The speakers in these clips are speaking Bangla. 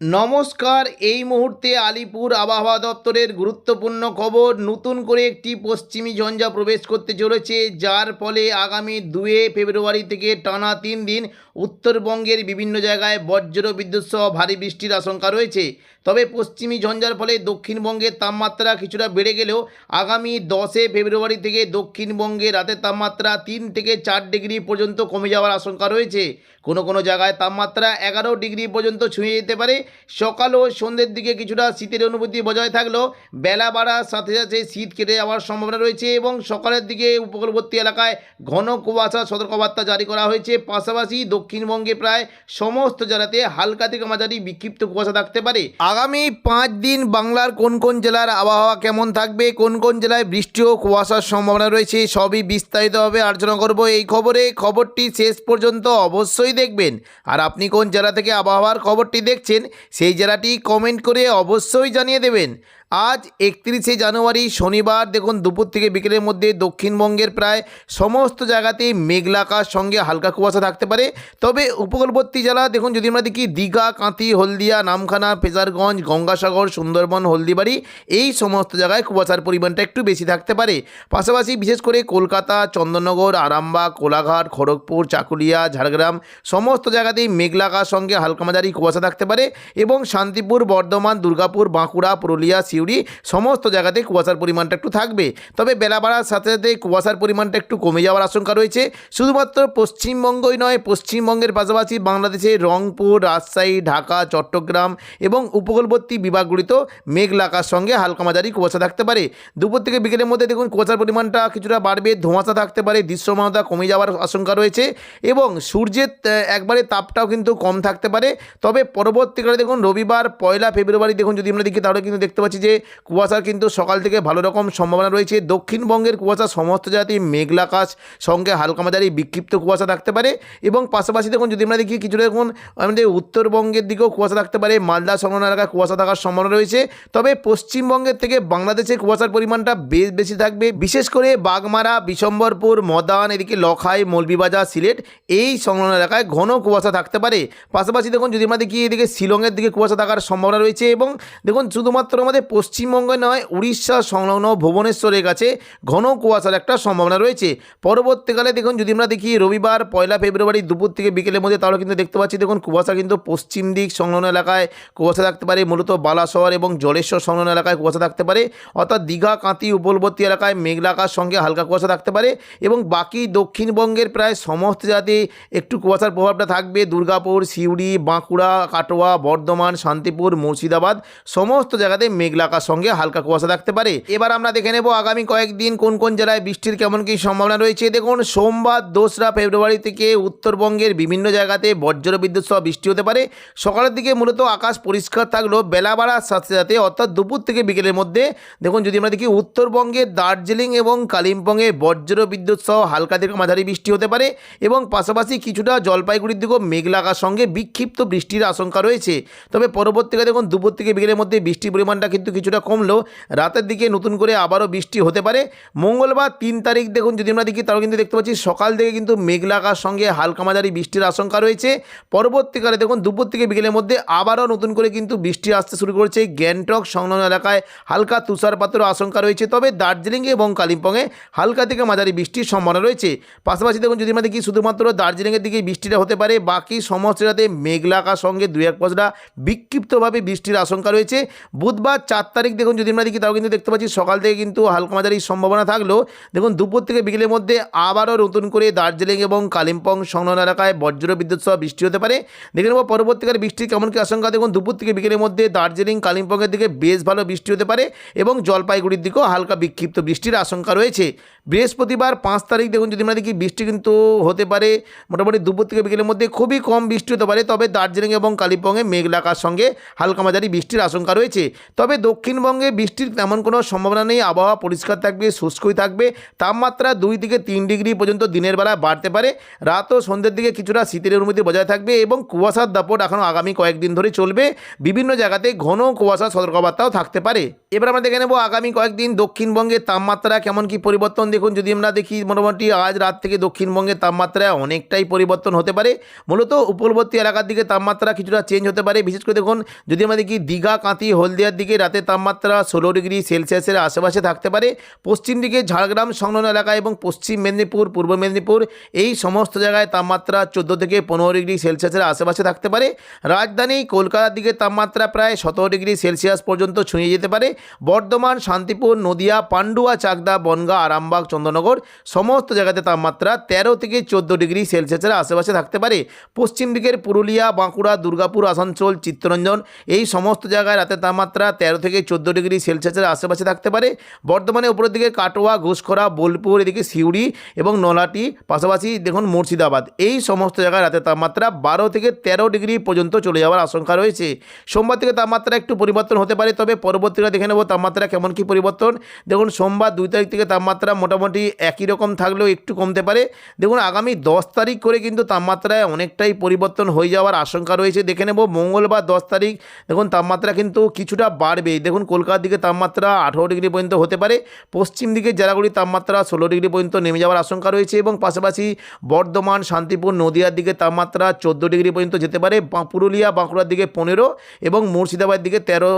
নমস্কার, এই মুহূর্তে আলিপুর আবহাওয়া দপ্তরের গুরুত্বপূর্ণ খবর। নতুন করে একটি পশ্চিমী ঝঞ্ঝা প্রবেশ করতে চলেছে, যার ফলে আগামী দুয়ে ফেব্রুয়ারি থেকে টানা তিন দিন উত্তরবঙ্গের বিভিন্ন জায়গায় বজ্র বিদ্যুৎ সহ ভারী বৃষ্টির আশঙ্কা রয়েছে। তবে পশ্চিমী ঝঞ্ঝার ফলে দক্ষিণবঙ্গের তাপমাত্রা কিছুটা বেড়ে গেলেও আগামী দশে ফেব্রুয়ারি থেকে দক্ষিণবঙ্গে রাতের তাপমাত্রা তিন থেকে চার ডিগ্রি পর্যন্ত কমে যাওয়ার আশঙ্কা রয়েছে। কোনো কোনো জায়গায় তাপমাত্রা এগারো ডিগ্রি পর্যন্ত ছুঁয়ে যেতে পারে সকাল ও সন্ধ্যের দিকে কিছুটা শীতের অনুভূতি বজায় থাকলেও বেলা বাড়ার সাথে সাথে শীত কেটে যাওয়ার সম্ভাবনা রয়েছে এবং সকালের দিকে উপকূলবর্তী এলাকায় ঘন কুয়াশা সতর্কবার্তা জারি করা হয়েছে। পাশাপাশি দক্ষিণবঙ্গে প্রায় সমস্ত জেলাতে হালকা থেকে মাঝারি বিক্ষিপ্ত কুয়াশা থাকতে পারে। আগামী পাঁচ দিন বাংলার কোন কোন জেলার আবহাওয়া কেমন থাকবে, কোন কোন জেলায় বৃষ্টি ও কুয়াশার সম্ভাবনা রয়েছে সবই বিস্তারিতভাবে আলোচনা করব এই খবরে। খবরটি শেষ পর্যন্ত অবশ্যই দেখবেন। আর আপনি কোন জেলা থেকে আবহাওয়ার খবরটি দেখছেন সেই জেলাটি কমেন্ট করে অবশ্যই জানিয়ে দেবেন। আজ একত্রিশে জানুয়ারি শনিবার দেখুন, দুপুর থেকে বিকেলের মধ্যে দক্ষিণবঙ্গের প্রায় সমস্ত জায়গাতেই মেঘলাকার সঙ্গে হালকা কুয়াশা থাকতে পারে। তবে উপকূলবর্তী জেলা দেখুন, যদি আমরা দেখি, দীঘা, কাঁথি, হলদিয়া, নামখানা, ফেজারগঞ্জ, গঙ্গাসাগর, সুন্দরবন, হলদিবাড়ি, এই সমস্ত জায়গায় কুয়াশার পরিমাণটা একটু বেশি থাকতে পারে। পাশাপাশি বিশেষ করে কলকাতা, চন্দননগর, আরামবাগ, কোলাঘাট, খড়গপুর, চাকুলিয়া, ঝাড়গ্রাম, সমস্ত জায়গাতেই মেঘলাকার সঙ্গে হালকা মাঝারি কুয়াশা থাকতে পারে এবং শান্তিপুর, বর্ধমান, দুর্গাপুর, বাঁকুড়া, পুরুলিয়া সিউড়ি সমস্ত জায়গাতে কুয়াশার পরিমাণটা একটু থাকবে। তবে বেলা বাড়ার সাথে সাথে কুয়াশার পরিমাণটা একটু কমে যাওয়ার আশঙ্কা রয়েছে। শুধুমাত্র পশ্চিমবঙ্গই নয়, পশ্চিমবঙ্গের পাশাপাশি বাংলাদেশে রংপুর, রাজশাহী, ঢাকা, চট্টগ্রাম এবং উপকূলবর্তী বিভাগগুলিতেও মেঘলা আকাশ সঙ্গে হালকা মাঝারি কুয়াশা থাকতে পারে। দুপুর থেকে বিকেলের মধ্যে দেখুন কুয়াশার পরিমাণটা কিছুটা বাড়বে, ধোঁয়াশা থাকতে পারে, দৃশ্যমানতা কমে যাওয়ার আশঙ্কা রয়েছে এবং সূর্যের একবারে তাপটাও কিন্তু কম থাকতে পারে। তবে পরবর্তীকালে দেখুন রবিবার, পয়লা ফেব্রুয়ারি দেখুন যদি আমরা দেখি তাহলে কিন্তু দেখতে পাচ্ছি যে কুয়াশার কিন্তু সকাল থেকে ভালো রকম সম্ভাবনা রয়েছে। দক্ষিণবঙ্গের কুয়াশা সমস্ত জাতি মেঘলা আকাশ, সঙ্গে হালকা মাঝারি বিক্ষিপ্ত কুয়াশা থাকতে পারে এবং পাশাপাশি দেখুন, যদি আমরা দেখি কিছুটা দেখুন আমাদের উত্তরবঙ্গের দিকেও কুয়াশা থাকতে পারে, মালদা সংলগ্ন এলাকায় কুয়াশা থাকার সম্ভাবনা রয়েছে। তবে পশ্চিমবঙ্গের থেকে বাংলাদেশে কুয়াশার পরিমাণটা বেশ বেশি থাকবে। বিশেষ করে বাগমারা, বিশম্বরপুর, মদান, এদিকে লখাই, মৌলভীবাজার, সিলেট এই সংলগ্ন এলাকায় ঘন কুয়াশা থাকতে পারে। পাশাপাশি দেখুন, যদি আমরা দেখি এদিকে শিলংয়ের দিকে কুয়াশা থাকার সম্ভাবনা রয়েছে এবং দেখুন, শুধুমাত্র আমাদের পশ্চিমবঙ্গে নয়, উড়িষ্যা সংলগ্ন ভুবনেশ্বরের কাছে ঘন কুয়াশার একটা সম্ভাবনা রয়েছে। পরবর্তীকালে দেখুন, যদি আমরা দেখি রবিবার, পয়লা ফেব্রুয়ারি দুপুর থেকে বিকেলের মধ্যে, তাহলে কিন্তু দেখতে পাচ্ছি, দেখুন, কুয়াশা কিন্তু পশ্চিম দিক সংলগ্ন এলাকায় কুয়াশা থাকতে পারে, মূলত বালাশহর এবং জলেশ্বর সংলগ্ন এলাকায় কুয়াশা থাকতে পারে। অর্থাৎ দীঘা কাঁতি উপকূলবর্তী এলাকায় মেঘলাকার সঙ্গে হালকা কুয়াশা থাকতে পারে এবং বাকি দক্ষিণবঙ্গের প্রায় সমস্ত জাতি একটু কুয়াশার প্রভাবটা থাকবে। দুর্গাপুর, সিউড়ি, বাঁকুড়া, কাটোয়া, বর্ধমান, শান্তিপুর, মুর্শিদাবাদ, সমস্ত জায়গাতে মেঘলা আকাশ সঙ্গে হালকা কুয়াশা থাকতে পারে। এবার আমরা দেখে নেব আগামী কয়েকদিন কোন কোন জেলায় বৃষ্টির কেমন কী সম্ভাবনা রয়েছে। দেখুন, সোমবার, দোসরা, ফেব্রুয়ারি থেকে উত্তরবঙ্গের বিভিন্ন জায়গাতে বজ্র বিদ্যুৎ সহ বৃষ্টি হতে পারে। সকালের দিকে মূলত আকাশ পরিষ্কার থাকলেও বেলা বাড়ার সাথে সাথে, অর্থাৎ দুপুর থেকে বিকেলের মধ্যে, দেখুন, যদি আমরা দেখি উত্তরবঙ্গের দার্জিলিং এবং কালিম্পংয়ে বজ্র বিদ্যুৎ সহ হালকা থেকে মাঝারি বৃষ্টি হতে পারে এবং পাশাপাশি কিছুটা জলপাইগুড়ির দিকেও মেঘলা আকাশ সঙ্গে বিক্ষিপ্ত বৃষ্টির আশঙ্কা রয়েছে। তবে পরবর্তীকালে, দেখুন, দুপুর থেকে বিকেলের মধ্যে বৃষ্টির পরিমাণটা কিন্তু কিছুটা কমলেও রাতের দিকে নতুন করে আবারও বৃষ্টি হতে পারে। মঙ্গলবার তিন তারিখ দেখুন, যদি আমরা দেখি তাহলে কিন্তু দেখতে পাচ্ছি সকাল থেকে কিন্তু মেঘলা আকাশ সঙ্গে হালকা মাঝারি বৃষ্টির আশঙ্কা রয়েছে। পরবর্তীকালে দেখুন, দুপুর থেকে বিকেলের মধ্যে আবারও নতুন করে কিন্তু বৃষ্টি আসতে শুরু করেছে। গ্যাংটক সংলগ্ন এলাকায় হালকা তুষারপাতেরও আশঙ্কা রয়েছে। তবে দার্জিলিং এবং কালিম্পংয়ে হালকা থেকে মাঝারি বৃষ্টির সম্ভাবনা রয়েছে। পাশাপাশি দেখুন, যদি আমরা দেখি শুধুমাত্র দার্জিলিংয়ের দিকে বৃষ্টিটা হতে পারে, বাকি সমস্ত জায়গাতে মেঘলা আকাশ সঙ্গে দুই এক পশলা বিক্ষিপ্তভাবে বৃষ্টির আশঙ্কা রয়েছে। বুধবার চার তারিখ দেখুন, যদি আমরা দেখি, তাও কিন্তু দেখতে পাচ্ছি সকাল থেকে কিন্তু হালকা মাঝারি সম্ভাবনা থাকলেও দেখুন, দুপুর থেকে বিকেলের মধ্যে আবারও নতুন করে দার্জিলিং এবং কালিম্পং সংলগ্ন এলাকায় বজ্র বিদ্যুৎ সহ বৃষ্টি হতে পারে। দেখে নেব পরবর্তীকালে বৃষ্টির কেমন কি আশঙ্কা। দেখুন, দুপুর থেকে বিকেলের মধ্যে দার্জিলিং, কালিম্পংয়ের দিকে বেশ ভালো বৃষ্টি হতে পারে এবং জলপাইগুড়ির দিকেও হালকা বিক্ষিপ্ত বৃষ্টির আশঙ্কা রয়েছে। বৃহস্পতিবার পাঁচ তারিখ দেখুন, যদি আমরা দেখি, বৃষ্টি কিন্তু হতে পারে। মোটামুটি দুপুর থেকে বিকেলের মধ্যে খুবই কম বৃষ্টি হতে পারে, তবে দার্জিলিং এবং কালিম্পংয়ে মেঘলা আকাশ সঙ্গে হালকা মাঝারি বৃষ্টির আশঙ্কা রয়েছে। তবে দক্ষিণবঙ্গে বৃষ্টির তেমন কোনো সম্ভাবনা নেই, আবহাওয়া পরিষ্কার থাকবে, শুষ্কই থাকবে, তাপমাত্রা দুই থেকে তিন ডিগ্রি পর্যন্ত দিনের বেলা বাড়তে পারে। রাত ও সন্ধ্যের দিকে কিছুটা শীতের অনুমতি বজায় থাকবে এবং কুয়াশার দাপট এখনও আগামী কয়েকদিন ধরে চলবে। বিভিন্ন জায়গাতে ঘন কুয়াশা সতর্কবার্তাও থাকতে পারে। এবার আমরা দেখে নেব আগামী কয়েকদিন দক্ষিণবঙ্গের তাপমাত্রা কেমন কি পরিবর্তন। দেখুন, যদি আমরা দেখি মোটামুটি আজ রাত থেকে দক্ষিণবঙ্গের তাপমাত্রায় অনেকটাই পরিবর্তন হতে পারে। মূলত উপকূলবর্তী এলাকার দিকে তাপমাত্রা কিছুটা চেঞ্জ হতে পারে। বিশেষ করে দেখুন, যদি আমরা দেখি দীঘা কাঁতি হলদিয়ার দিকে রাতের তাপমাত্রা ষোলো ডিগ্রি সেলসিয়াসের আশেপাশে থাকতে পারে। পশ্চিম দিকে ঝাড়গ্রাম, সংলগ্ন এলাকা এবং পশ্চিম মেদিনীপুর, পূর্ব মেদিনীপুর এই সমস্ত জায়গায় তাপমাত্রা চোদ্দ থেকে পনেরো ডিগ্রি সেলসিয়াসের আশেপাশে থাকতে পারে। রাজধানী কলকাতার দিকে তাপমাত্রা প্রায় সতেরো ডিগ্রি সেলসিয়াস পর্যন্ত ছুঁয়ে যেতে পারে। বর্ধমান, শান্তিপুর, নদিয়া, পান্ডুয়া, চাকদা, বনগা, আরামবাগ, চন্দ্রনগর সমস্ত জায়গাতে তাপমাত্রা তেরো থেকে চোদ্দ ডিগ্রি সেলসিয়াসের আশেপাশে থাকতে পারে। পশ্চিম দিকের পুরুলিয়া, বাঁকুড়া, দুর্গাপুর, আসানসোল, চিত্তরঞ্জন এই সমস্ত জায়গায় রাতের তাপমাত্রা তেরো থেকে চোদ্দ ডিগ্রি সেলসিয়াসের আশেপাশে থাকতে পারে। বর্ধমানে উপরের দিকে কাটোয়া, ঘুষখরা, বোলপুর, এদিকে সিউড়ি এবং নলাটি, পাশাপাশি দেখুন মুর্শিদাবাদ। এই সমস্ত জায়গায় রাতের তাপমাত্রা বারো থেকে তেরো ডিগ্রি পর্যন্ত চলে যাওয়ার আশঙ্কা রয়েছে। সোমবার থেকে তাপমাত্রা একটু পরিবর্তন হতে পারে, তবে পরবর্তীকালে দেখে নেব তাপমাত্রা কেমন কি পরিবর্তন। দেখুন, সোমবার দুই তারিখ থেকে তাপমাত্রা মোটামুটি একই রকম থাকলেও একটু কমতে পারে। দেখুন, আগামী দশ তারিখ করে কিন্তু তাপমাত্রায় অনেকটাই পরিবর্তন হয়ে যাওয়ার আশঙ্কা রয়েছে। দেখে নেব মঙ্গলবার দশ তারিখ, দেখুন, তাপমাত্রা কিন্তু কিছুটা বাড়বে। দেখুন, কলকাতার দিকে তাপমাত্রা আঠেরো ডিগ্রি পর্যন্ত হতে পারে। পশ্চিম দিকে জেলাগুলির তাপমাত্রা ষোলো ডিগ্রি পর্যন্ত নেমে যাওয়ার আশঙ্কা রয়েছে এবং পাশাপাশি বর্ধমান, শান্তিপুর, নদিয়ার দিকে তাপমাত্রা চোদ্দ ডিগ্রি পর্যন্ত যেতে পারে। পুরুলিয়া, বাঁকুড়ার দিকে পনেরো এবং মুর্শিদাবাদ দিকে তেরো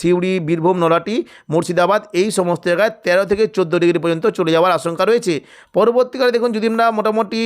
সিউড়ি, বীরভূম নলাটি মুর্শিদাবাদ এই সমস্ত জায়গায় তেরো থেকে চোদ্দ ডিগ্রি পর্যন্ত চলে যাওয়ার আশঙ্কা রয়েছে। পরবর্তীকালে দেখুন, যদি আমরা মোটামুটি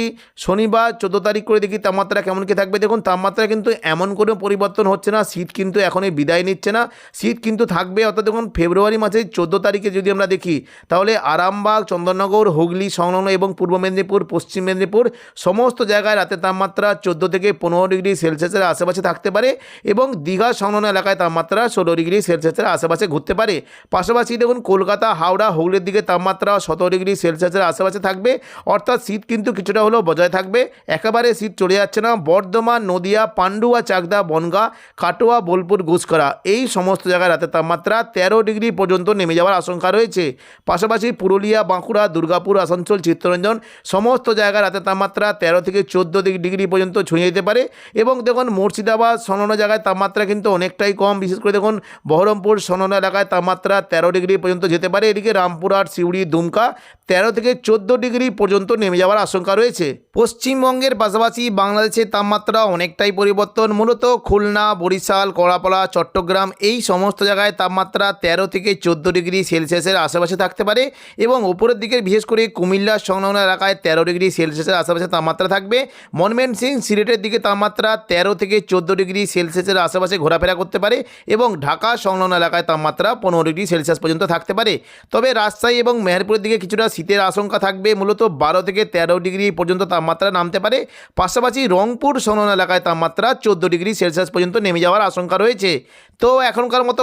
শনিবার চোদ্দ তারিখ করে দেখি তাপমাত্রা কেমন কি থাকবে, দেখুন তাপমাত্রা কিন্তু এমন কোনো পরিবর্তন হচ্ছে না। শীত কিন্তু এখনই বিদায় নিচ্ছে না। শীত কিন্তু থাকবে, অর্থাৎ দেখুন, ফেব্রুয়ারি মাসের চোদ্দ তারিখে যদি আমরা দেখি, তাহলে আরামবাগ, চন্দননগর, হুগলি, সংলগ্ন এবং পূর্ব মেদিনীপুর, পশ্চিম মেদিনীপুর সমস্ত জায়গায় রাতের তাপমাত্রা চোদ্দ থেকে পনেরো ডিগ্রি সেলসিয়াসের আশেপাশে থাকতে পারে এবং দীঘা, সংলগ্ন এলাকায় তাপমাত্রা ষোলো ডিগ্রি সেলসিয়াসের আশেপাশে ঘুরতে পারে। পাশাপাশি দেখুন, কলকাতা, হাওড়া, হুগলির দিকে তাপমাত্রা সতেরো ডিগ্রি সেলসিয়াসের আশেপাশে থাকবে, অর্থাৎ শীত কিন্তু কিছুটা হলেও বজায় থাকবে। একেবারে শীত চলে যাচ্ছে না, বর্ধমান, নদিয়া, পান্ডুয়া, চাকদা, বনগা, কাটোয়া, বোলপুর গুসকরা এই সমস্ত জায়গায় রাতের তাপমাত্রা তেরো ডিগ্রি পর্যন্ত নেমে যাওয়ার আশঙ্কা রয়েছে। পাশাপাশি পুরুলিয়া, বাঁকুড়া, দুর্গাপুর, আসানসোল, চিত্তরঞ্জন সমস্ত জায়গায় রাতের তাপমাত্রা তেরো থেকে চোদ্দ ডিগ্রি পর্যন্ত ছুঁয়ে যেতে পারে এবং দেখুন মুর্শিদাবাদ, সনন জায়গায় তাপমাত্রা কিন্তু অনেকটাই কম। বিশেষ করে দেখুন বহরমপুর, সনন এলাকায় তাপমাত্রা তেরো ডিগ্রি পর্যন্ত যেতে পারে। এদিকে রামপুরহাট, সিউড়ি, দুমকা তেরো থেকে চোদ্দ ডিগ্রি পর্যন্ত নেমে যাওয়ার আশঙ্কা রয়েছে। পশ্চিমবঙ্গের পাশাপাশি বাংলাদেশের তাপমাত্রা অনেকটাই পরিবর্তন। মূলত খুলনা, বরিশাল কড়াপাড়া চট্টগ্রাম এই সমস্ত জায়গায় তাপমাত্রা তেরো থেকে চোদ্দ ডিগ্রি সেলসিয়াসের আশেপাশে থাকতে পারে এবং উপরের দিকের বিশেষ করে কুমিল্লা সংলগ্ন এলাকায় তেরো ডিগ্রি সেলসিয়াসের আশেপাশে তাপমাত্রা থাকবে। মনমেন সিং সিলেটের দিকে তাপমাত্রা তেরো থেকে চোদ্দ ডিগ্রি সেলসিয়াসের আশেপাশে ঘোরাফেরা করতে পারে এবং ঢাকা সংলগ্ন এলাকায় তাপমাত্রা পনেরো ডিগ্রি সেলসিয়াস পর্যন্ত থাকতে পারে। তবে রাজশাহী এবং মেহেরপুরের দিকে কিছুটা শীতের আশঙ্কা থাকবে। মূলত বারো থেকে তেরো ডিগ্রি পর্যন্ত তাপমাত্রা নামতে পারে। পাশাপাশি রংপুর সংলগ্ন এলাকায় তাপমাত্রা চোদ্দ ডিগ্রি সেলসিয়াস পর্যন্ত নেমে যাওয়ার আশঙ্কা রয়েছে। তো এখনকার মতো